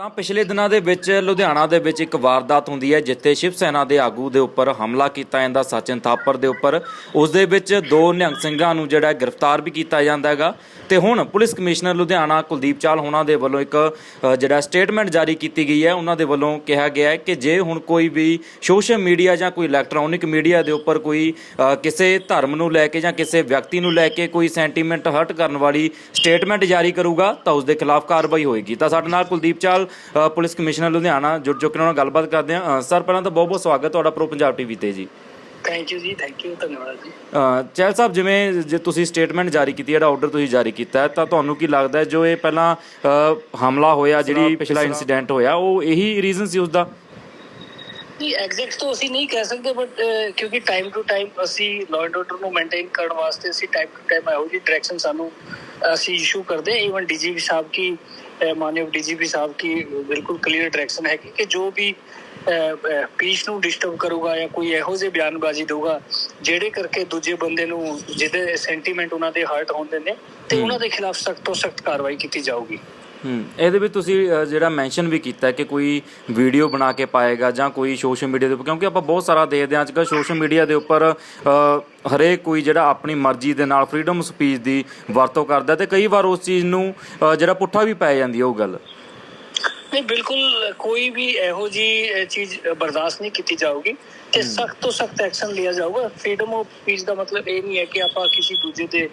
ਤਾਂ ਪਿਛਲੇ ਦਿਨਾਂ ਦੇ ਵਿੱਚ ਲੁਧਿਆਣਾ ਦੇ ਵਿੱਚ ਇੱਕ ਵਾਰਦਾਤ ਹੁੰਦੀ ਹੈ ਜਿੱਥੇ ਸ਼ਿਵ ਸੈਨਾ ਦੇ ਆਗੂ ਦੇ ਉੱਪਰ ਹਮਲਾ ਕੀਤਾ ਜਾਂਦਾ ਸਚਿਨ ਥਾਪਰ ਦੇ ਉੱਪਰ। ਉਸ ਦੇ ਵਿੱਚ ਦੋ ਨਿਹੰਗ ਸਿੰਘਾਂ ਨੂੰ ਜਿਹੜਾ ਗ੍ਰਿਫਤਾਰ ਵੀ ਕੀਤਾ ਜਾਂਦਾ ਹੈਗਾ। ਤੇ ਹੁਣ ਪੁਲਿਸ ਕਮਿਸ਼ਨਰ ਲੁਧਿਆਣਾ ਕੁਲਦੀਪ ਚਾਲ ਹੋਣਾ ਦੇ ਵੱਲੋਂ ਇੱਕ ਅ, ਜਿਹੜਾ ਸਟੇਟਮੈਂਟ ਜਾਰੀ ਕੀਤੀ ਗਈ ਹੈ ਉਹਨਾਂ ਦੇ ਵੱਲੋਂ ਕਿਹਾ ਗਿਆ ਹੈ ਕਿ ਜੇ ਹੁਣ ਕੋਈ ਵੀ ਸੋਸ਼ਲ ਮੀਡੀਆ ਜਾਂ ਕੋਈ ਇਲੈਕਟ੍ਰੋਨਿਕ ਮੀਡੀਆ ਦੇ ਉੱਪਰ ਕੋਈ ਅ, ਕਿਸੇ ਧਰਮ ਨੂੰ ਲੈ ਕੇ ਜਾਂ ਕਿਸੇ ਵਿਅਕਤੀ ਨੂੰ ਲੈ ਕੇ ਕੋਈ ਸੈਂਟੀਮੈਂਟ ਹਰਟ ਕਰਨ ਵਾਲੀ ਸਟੇਟਮੈਂਟ ਜਾਰੀ ਕਰੂਗਾ ਤਾਂ ਉਸ ਦੇ ਖਿਲਾਫ ਕਾਰਵਾਈ ਹੋਏਗੀ। ਤਾਂ ਸਾਡੇ ਨਾਲ ਕੁਲਦੀਪ ਚਾਲ ਅ, ਪੁਲਿਸ ਕਮਿਸ਼ਨਰ ਲੁਧਿਆਣਾ ਜੁੜ ਚੁੱਕੇ ਨੇ ਉਹਨਾਂ ਨਾਲ ਗੱਲਬਾਤ ਕਰਦੇ ਹਾਂ। ਸਰ ਪਹਿਲਾਂ ਤਾਂ ਬਹੁਤ ਬਹੁਤ ਸਵਾਗਤ ਤੁਹਾਡਾ ਪ੍ਰੋ ਪੰਜਾਬ ਟੀਵੀ ਤੇ ਜੀ। ਥੈਂਕ ਯੂ ਜੀ ਥੈਂਕ ਯੂ ਧੰਨਵਾਦ ਜੀ। ਅ, ਚਹਿਲ ਸਾਹਿਬ ਜਿਵੇਂ ਜੇ ਤੁਸੀਂ ਸਟੇਟਮੈਂਟ ਜਾਰੀ ਕੀਤੀ ਹੈ, ਜਿਹੜਾ ਆਰਡਰ ਤੁਸੀਂ ਜਾਰੀ ਕੀਤਾ ਹੈ, ਤਾਂ ਤੁਹਾਨੂੰ ਕੀ ਲੱਗਦਾ ਹੈ ਜੋ ਇਹ ਪਹਿਲਾਂ ਅ, ਹਮਲਾ ਹੋਇਆ ਜਿਹੜੀ ਪਿਛਲਾ ਇਨਸੀਡੈਂਟ ਹੋਇਆ ਉਹ ਇਹੀ ਰੀਜ਼ਨ ਸੀ ਉਸ ਦਾ ਨਹੀਂ ਐਗਜ਼ੈਕਟ ਤਾਂ ਅਸੀਂ ਨਹੀਂ ਕਹਿ ਸਕਦੇ ਬਟ ਕਿਉਂਕਿ ਟਾਈਮ ਟੂ ਟਾਈਮ ਅਸੀਂ ਲਾਅ ਐਂਡ ਆਰਡਰ ਨੂੰ ਮੇਨਟੇਨ ਕਰਨ ਵਾਸਤੇ ਅਸੀਂ ਟਾਈਮ ਟੂ ਟਾਈਮ ਇਹੋ ਜਿਹੀ ਡਾਇਰੈਕਸ਼ਨ ਸਾਨੂੰ ਅਸੀਂ ਇਸ਼ੂ ਕਰਦੇ ਹਾਂ। ਈਵਨ ਡੀਜੀਪੀ ਸਾਹਿਬ ਕੀ ਮਾਨਯੋਗ ਡੀਜੀਪੀ ਸਾਹਿਬ ਕੀ ਬਿਲਕੁਲ ਕਲੀਅਰ ਡਾਇਰੈਕਸ਼ਨ ਹੈ ਕਿ ਜੋ ਵੀ ਪੀਸ ਨੂੰ ਡਿਸਟਰਬ ਕਰੂਗਾ ਜਾਂ ਕੋਈ ਇਹੋ ਜਿਹੇ ਬਿਆਨਬਾਜ਼ੀ ਦਊਗਾ ਜਿਹੜੇ ਕਰਕੇ ਦੂਜੇ ਬੰਦੇ ਨੂੰ ਜਿਹਦੇ ਸੈਂਟੀਮੈਂਟ ਉਹਨਾਂ ਦੇ ਹਰਟ ਹੁੰਦੇ ਨੇ ਤੇ ਉਹਨਾਂ ਦੇ ਖਿਲਾਫ ਸਖਤ ਤੋਂ ਸਖਤ ਕਾਰਵਾਈ ਕੀਤੀ ਜਾਊਗੀ। ਹੂੰ। ਇਹਦੇ ਵਿੱਚ ਤੁਸੀਂ ਜਿਹੜਾ ਮੈਂਸ਼ਨ ਵੀ ਕੀਤਾ ਕਿ ਕੋਈ ਵੀਡੀਓ ਬਣਾ ਕੇ ਪਾਏਗਾ ਜਾਂ ਕੋਈ ਸੋਸ਼ਲ ਮੀਡੀਆ ਦੇ ਉੱਪਰ, ਕਿਉਂਕਿ ਆਪਾਂ ਬਹੁਤ ਸਾਰਾ ਦੇਖਦੇ ਹਾਂ ਅੱਜਕੱਲ ਸੋਸ਼ਲ ਮੀਡੀਆ ਦੇ ਉੱਪਰ ਹਰੇਕ ਕੋਈ ਜਿਹੜਾ ਆਪਣੀ ਮਰਜ਼ੀ ਦੇ ਨਾਲ ਫਰੀडम ਸਪੀਚ ਦੀ ਵਰਤੋਂ ਕਰਦਾ ਤੇ ਕਈ ਵਾਰ ਉਸ ਚੀਜ਼ ਨੂੰ ਜਿਹੜਾ ਪੁੱਠਾ ਵੀ ਪੈ ਜਾਂਦੀ ਹੈ ਉਹ ਗੱਲ। ਨਹੀਂ ਬਿਲਕੁਲ ਕੋਈ ਵੀ ਇਹੋ ਜੀ ਚੀਜ਼ ਬਰਦਾਸ਼ਤ ਨਹੀਂ ਕੀਤੀ ਜਾਊਗੀ ਤੇ ਸਖਤ ਤੋਂ ਸਖਤ ਐਕਸ਼ਨ ਲਿਆ ਜਾਊਗਾ। ਫਰੀडम ਆਫ ਸਪੀਚ ਦਾ ਮਤਲਬ ਇਹ ਨਹੀਂ ਹੈ ਕਿ ਆਪਾਂ ਕਿਸੇ ਦੂਜੇ ਦੇ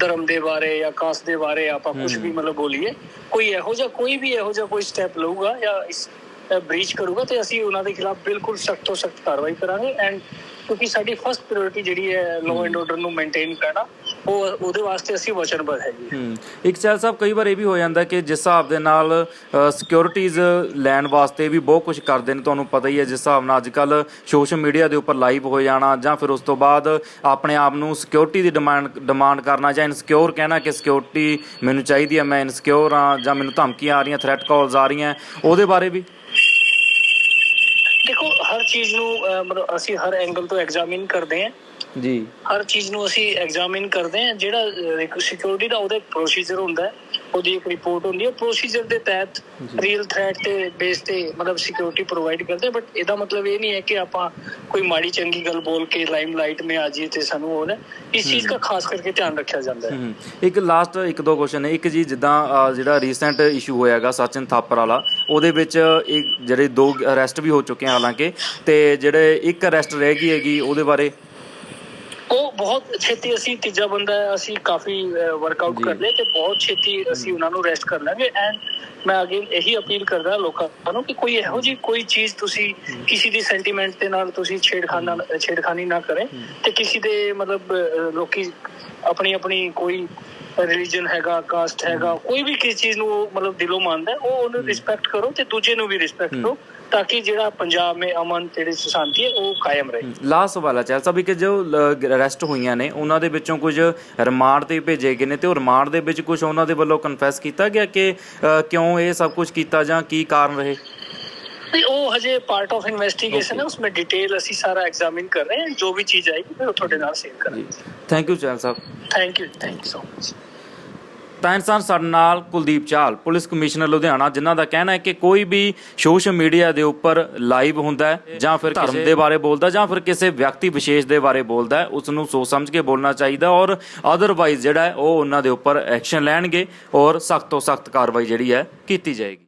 ਧਰਮ ਦੇ ਬਾਰੇ ਜਾਂ ਕਾਸਟ ਦੇ ਬਾਰੇ ਆਪਾਂ ਕੁਝ ਵੀ ਮਤਲਬ ਬੋਲੀਏ। ਕੋਈ ਇਹੋ ਜਿਹਾ ਕੋਈ ਵੀ ਇਹੋ ਜਿਹਾ ਕੋਈ ਸਟੈਪ ਲਊਗਾ ਜਾਂ ਇਸ ਬ੍ਰੀਚ ਕਰੂਗਾ ਤੇ ਅਸੀਂ ਉਹਨਾਂ ਦੇ ਖਿਲਾਫ ਬਿਲਕੁਲ ਸਖਤ ਤੋਂ ਸਖਤ ਕਾਰਵਾਈ ਕਰਾਂਗੇ। ਐਂਡ ਕਿਉਂਕਿ ਸਾਡੀ ਫਸਟ ਪ੍ਰਾਇੋਰਟੀ ਜਿਹੜੀ ਹੈ ਲਾਅ ਐਂਡ ਆਰਡਰ ਨੂੰ ਮੇਨਟੇਨ ਕਰਨਾ ਉਹ ਉਹਦੇ ਵਾਸਤੇ ਅਸੀਂ ਵਚਨਬੱਧ ਹੈਗੇ। ਹੂੰ। ਇੱਕ ਚੈਲ ਸਾਹਿਬ ਕਈ ਵਾਰ ਇਹ ਵੀ ਹੋ ਜਾਂਦਾ ਕਿ ਜਿਸ ਹਿਸਾਬ ਦੇ ਨਾਲ ਸਿਕਿਉਰਿਟੀਜ਼ ਲੈਣ ਵਾਸਤੇ ਵੀ ਬਹੁਤ ਕੁਝ ਕਰਦੇ ਨੇ ਤੁਹਾਨੂੰ ਪਤਾ ਹੀ ਹੈ ਜਿਸ ਹਿਸਾਬ ਨਾਲ ਅੱਜਕੱਲ ਸੋਸ਼ਲ ਮੀਡੀਆ ਦੇ ਉੱਪਰ ਲਾਈਵ ਹੋ ਜਾਣਾ ਜਾਂ ਫਿਰ ਉਸ ਤੋਂ ਬਾਅਦ ਆਪਣੇ ਆਪ ਨੂੰ ਸਿਕਿਉਰਿਟੀ ਦੀ ਡਿਮਾਂਡ ਡਿਮਾਂਡ ਕਰਨਾ ਜਾਂ ਇਨਸਿਕਿਉਰ ਕਹਿਣਾ ਕਿ ਸਿਕਿਉਰਿਟੀ ਮੈਨੂੰ ਚਾਹੀਦੀ ਹੈ ਮੈਂ ਇਨਸਿਕਿਉਰ ਹਾਂ ਜਾਂ ਮੈਨੂੰ ਧਮਕੀਆਂ ਆ ਰਹੀਆਂ ਥ੍ਰੈਟ ਕਾਲਸ ਆ ਰਹੀਆਂ ਉਹਦੇ ਬਾਰੇ ਵੀ? ਦੇਖੋ ਹਰ ਚੀਜ਼ ਨੂੰ ਮਤਲਬ ਅਸੀਂ ਹਰ ਐਂਗਲ ਤੋਂ ਐਗਜ਼ਾਮਿਨ ਕਰਦੇ ਹਾਂ। ਜੀ। ਹਰ ਚੀਜ਼ ਨੂੰ ਅਸੀਂ ਐਗਜ਼ਾਮਿਨ ਕਰਦੇ ਹਾਂ ਜਿਹੜਾ ਸਿਕਿਉਰਿਟੀ ਦਾ ਉਹਦਾ ਪ੍ਰੋਸੀਜਰ ਹੁੰਦਾ ਹੈ। ਉਹਦੀ ਇੱਕ ਰਿਪੋਰਟ ਹੁੰਦੀ ਹੈ। ਪ੍ਰੋਸੀਜਰ ਦੇ ਤਹਿਤ ਰੀਅਲ ਥ੍ਰੈਟ ਤੇ ਬੇਸ ਤੇ ਮਤਲਬ ਸਿਕਿਉਰਿਟੀ ਪ੍ਰੋਵਾਈਡ ਕਰਦੇ ਬਟ ਇਹਦਾ ਮਤਲਬ ਇਹ ਨਹੀਂ ਹੈ ਕਿ ਆਪਾਂ ਕੋਈ ਮਾੜੀ ਚੰਗੀ ਗੱਲ ਬੋਲ ਕੇ ਲਾਈਮਲਾਈਟ ਮੇ ਆ ਜਾਈਏ ਤੇ ਸਾਨੂੰ ਉਹ ਨਾ ਇਸ ਚੀਜ਼ ਦਾ ਖਾਸ ਕਰਕੇ ਧਿਆਨ ਰੱਖਿਆ ਜਾਂਦਾ ਹੈ। ਇੱਕ ਲਾਸਟ ਇੱਕ ਦੋ ਕੁਐਸਚਨ ਹੈ ਇੱਕ ਜੀ ਜਿੱਦਾਂ ਜਿਹੜਾ ਰੀਸੈਂਟ ਇਸ਼ੂ ਹੋਇਆਗਾ ਸਚਿਨ ਥਾਪਰ ਵਾਲਾ ਉਹਦੇ ਵਿੱਚ ਇੱਕ ਜਿਹੜੇ ਦੋ ਅਰੈਸਟ ਵੀ ਹੋ ਚੁੱਕੇ ਹਾਲਾਂਕਿ ਤੇ ਜਿਹੜੇ ਇੱਕ ਅਰੈਸਟ ਰਹਿ ਗਈ ਹੈਗੀ ਉਹਦੇ ਬਾਰੇ ਬਹੁਤ ਛੇਤੀ ਅਸੀਂ ਤੀਜਾ ਬੰਦਾ ਅਸੀਂ ਕਾਫੀ ਵਰਕਆਊਟ। ਕਰ ਲਏ ਤੇ ਬਹੁਤ ਛੇਤੀ ਅਸੀਂ ਉਹਨਾਂ ਨੂੰ ਰੈਸਟ ਕਰ ਲਾਂਗੇ ਐਂਡ ਮੈਂ ਅਗੇਨ ਇਹੀ ਅਪੀਲ ਕਰਦਾ ਲੋਕਾਂ ਨੂੰ ਕਿ ਕੋਈ ਇਹੋ ਜੀ ਕੋਈ ਚੀਜ਼ ਤੁਸੀਂ ਕਿਸੇ ਦੀ ਸੈਂਟੀਮੈਂਟ ਦੇ ਨਾਲ ਤੁਸੀਂ ਛੇੜਖਾਨਾ ਛੇੜਖਾਨੀ ਨਾ ਕਰੇ ਤੇ ਕਿਸੇ ਦੇ ਮਤਲਬ ਲੋਕੀ ਆਪਣੀ ਆਪਣੀ ਕੋਈ ਰਿਲੀਜਨ ਹੈਗਾ ਕਾਸਟ ਹੈਗਾ ਕੋਈ ਵੀ ਕਿਸ ਚੀਜ਼ ਨੂੰ ਉਹ ਮਤਲਬ ਦਿਲੋਂ ਮੰਨਦਾ ਉਹ ਉਹਨੂੰ ਰਿਸਪੈਕਟ ਕਰੋ ਤੇ ਦੂਜੇ ਨੂੰ ਵੀ ਰਿਸਪੈਕਟ ਕਰੋ ਤਾਂ ਕਿ ਜਿਹੜਾ ਪੰਜਾਬ ਮੇ ਅਮਨ ਜਿਹੜੀ ਸ਼ਾਂਤੀ ਹੈ ਉਹ ਕਾਇਮ ਰਹੇ। ਲਾਸਟ ਸਵਾਲ ਹੈ ਚੈਲ ਸਾਹਿਬ ਕਿ ਜੋ ਅਰੈਸਟ ਹੋਈਆਂ ਨੇ ਉਹਨਾਂ ਦੇ ਵਿੱਚੋਂ ਕੁਝ ਰਿਮਾਂਡ ਤੇ ਭੇਜੇ ਗਏ ਨੇ ਤੇ ਉਹ ਰਿਮਾਂਡ ਦੇ ਵਿੱਚ ਕੁਝ ਉਹਨਾਂ ਦੇ ਵੱਲੋਂ ਕਨਫੈਸ ਕੀਤਾ ਗਿਆ ਕਿ ਕਿਉਂ ਇਹ ਸਭ ਕੁਝ ਕੀਤਾ ਜਾਂ ਕੀ ਕਾਰਨ ਰਹੇ? नहीं वो हजे पार्ट ऑफ इन्वेस्टिगेशन है उसमें डिटेल ਅਸੀਂ ਸਾਰਾ ਐਗਜ਼ਾਮਿਨ ਕਰ ਰਹੇ ਹਾਂ ਜੋ ਵੀ ਚੀਜ਼ ਆਏਗੀ ਫਿਰ ਉਹ ਤੁਹਾਡੇ ਨਾਲ ਸ਼ੇਅਰ ਜੀ ਕਰਾਂਗੇ thank you ਚੈਲ Sahib thank you thank you so much ਤਾਂ ਇਨਸਾਨ ਸਾਡੇ ਨਾਲ ਕੁਲਦੀਪ ਚਾਲ ਪੁਲਿਸ ਕਮਿਸ਼ਨਰ ਲੁਧਿਆਣਾ ਜਿਨ੍ਹਾਂ ਦਾ ਕਹਿਣਾ ਹੈ ਕਿ ਕੋਈ ਵੀ ਸੋਸ਼ਲ ਮੀਡੀਆ ਦੇ ਉੱਪਰ ਲਾਈਵ ਹੁੰਦਾ ਹੈ ਜਾਂ ਫਿਰ ਧਰਮ ਦੇ ਬਾਰੇ ਬੋਲਦਾ ਜਾਂ ਫਿਰ ਕਿਸੇ ਵਿਅਕਤੀ ਵਿਸ਼ੇਸ਼ ਦੇ ਬਾਰੇ ਬੋਲਦਾ ਹੈ ਉਸ ਨੂੰ ਸੋਚ ਸਮਝ ਕੇ ਬੋਲਣਾ ਚਾਹੀਦਾ ਔਰ ਅਦਰਵਾਈਜ਼ ਜਿਹੜਾ ਹੈ ਉਹ ਉਹਨਾਂ ਦੇ ਉੱਪਰ ਐਕਸ਼ਨ ਲੈਣਗੇ ਔਰ ਸਖਤ ਤੋਂ ਸਖਤ ਕਾਰਵਾਈ ਜਿਹੜੀ ਹੈ ਕੀਤੀ ਜਾਏਗੀ